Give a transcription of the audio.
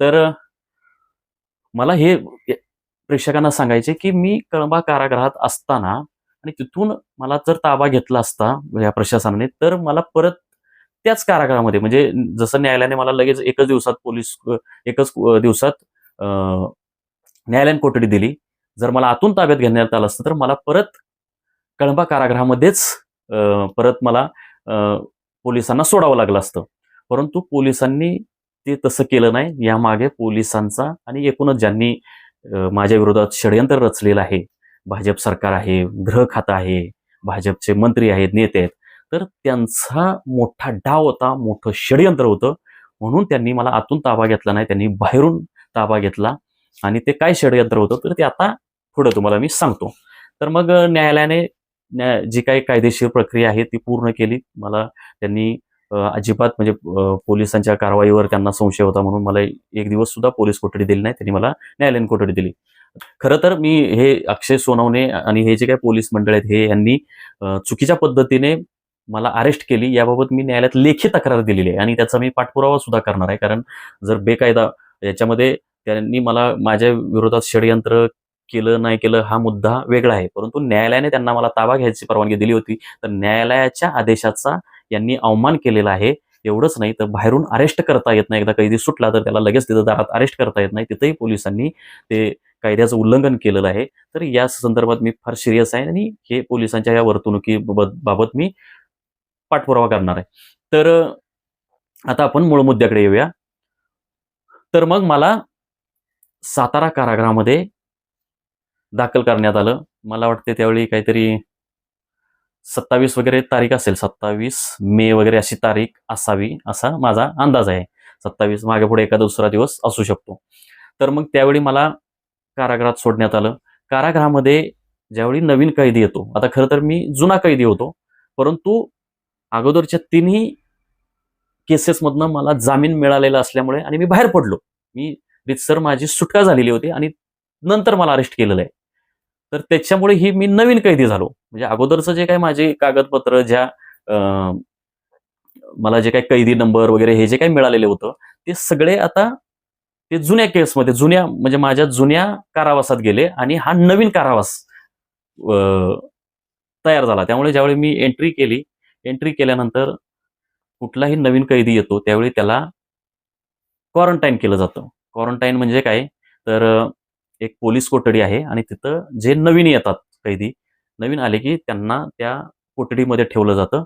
तर मला हे प्रेक्षकांना सांगायचे की मी कळंबा कारागृहात असताना आणि तिथून मला जर ताबा घेतला असता या प्रशासनाने तर मला परत त्याच कारागृहामध्ये म्हणजे जसं न्यायालयाने मला लगेच एकच दिवसात पोलीस एकच दिवसात न्यायालयीन कोठडी दिली. जर मला आतून ताब्यात घेण्यात आलं असतं तर मला परत कळंबा कारागृहामध्येच परत मला पोलिसांना सोडावं लागलं असतं. परंतु पोलिसांनी ते तसं केलं नाही. यामागे पोलिसांचा आणि एकूणच ज्यांनी माझ्या विरोधात षडयंत्र रचलेलं आहे भाजप सरकार आहे गृह खातं आहे भाजपचे मंत्री आहेत नेते आहेत तर त्यांचा मोठा डाव होता मोठं षडयंत्र होतं. म्हणून त्यांनी मला आतून ताबा घेतला नाही त्यांनी बाहेरून ताबा घेतला आणि ते काय षडयंत्र होतं तर ते आता पुढं तुम्हाला मी सांगतो. तर मग न्यायालयाने जी काही कायदेशीर प्रक्रिया आहे ती पूर्ण केली. मला त्यांनी अजिबात म्हणजे पोलिसांच्या कारवाईवर त्यांना संशय होता म्हणून मला एक दिवस सुद्धा पोलीस कोठडी दिली नाही. त्यांनी मला न्यायालयीन कोठडी दिली. खरं तर मी हे अक्षय सोनवणे आणि हे जे काही पोलीस मंडळ आहेत हे यांनी चुकीच्या पद्धतीने मला अरेस्ट केली. याबाबत मी न्यायालयात लेखी तक्रार दिलेली आहे आणि त्याचा मी पाठपुरावा सुद्धा करणार आहे. कारण जर बेकायदा याच्यामध्ये त्यांनी मला माझ्या विरोधात षडयंत्र केलं नाही केलं हा मुद्दा वेगळा आहे. परंतु न्यायालयाने त्यांना मला ताबा घ्यायची परवानगी दिली होती. तर न्यायालयाच्या आदेशाचा यांनी अवमान केलेला आहे. एवढंच नाही तर बाहेरून अरेस्ट करता येत नाही. एकदा कैदी सुटला तर त्याला लगेच तिथं दारात अरेस्ट करता येत नाही. तिथंही पोलिसांनी ते कायद्याचं उल्लंघन केलेलं आहे. तर या संदर्भात मी फार सिरियस आहे आणि हे पोलिसांच्या या वर्तणुकीबाबत बाबत मी पाठपुरावा करणार आहे. तर आता आपण मूळ मुद्द्याकडे येऊया. तर मग मला सातारा कारागृहामध्ये दाखल करण्यात आलं. मला वाटते त्यावेळी काहीतरी सत्तावीस वगैरे तारीख असेल सत्तावीस मे वगैरे अशी तारीख असावी असा माझा अंदाज आहे. सत्तावीस मागे पुढे एखादा दुसरा दिवस असू शकतो. तर मग त्यावेळी मला कारागृहात सोडण्यात आलं. कारागृहामध्ये ज्यावेळी नवीन कैदी येतो आता खरं तर मी जुना कैदी होतो परंतु अगोदरच्या तिन्ही केसेसमधनं मला जामीन मिळालेला असल्यामुळे आणि मी बाहेर पडलो. मी रितसर माझी सुटका झालेली होती आणि नंतर मला अरेस्ट केलेलं आहे. तर त्याच्यामुळे ही मी नवीन कैदी झालो. म्हणजे अगोदरचं जे काही माझे कागदपत्र ज्या मला जे काही कैदी नंबर वगैरे हे जे काही मिळालेले होतं ते सगळे आता ते जुन्या केसमध्ये जुन्या म्हणजे माझ्या जुन्या कारावासात गेले आणि हा नवीन कारावास तयार झाला. त्यामुळे ज्यावेळी मी एंट्री केली एंट्री केल्यानंतर कुठलाही नवीन कैदी येतो त्यावेळी त्याला क्वारंटाईन केलं जातं. क्वारंटाईन म्हणजे काय? तर एक पोलीस कोठडी आहे आणि तिथं जे नवीन येतात कैदी नवीन आले की त्यांना त्या कोठडीमध्ये ठेवलं जातं.